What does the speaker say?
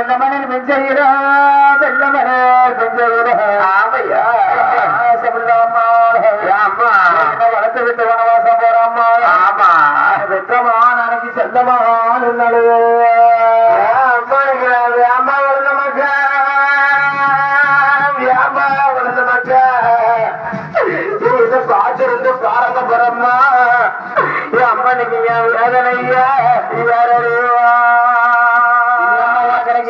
வெள்ள மணல் வெஞ்சையிரா வெள்ள மணல் வெஞ்சையிரா ஆமையா செல்லாமா அம்மா வளர்த்து விட்டு வனவாசம் போறாமா ஆமா. வெற்றமா நாளைக்கு செல்லமா நடுவே பாத்திருந்து பாரங்க போறம்மா அம்மா நீங்க வேதனையா? வேற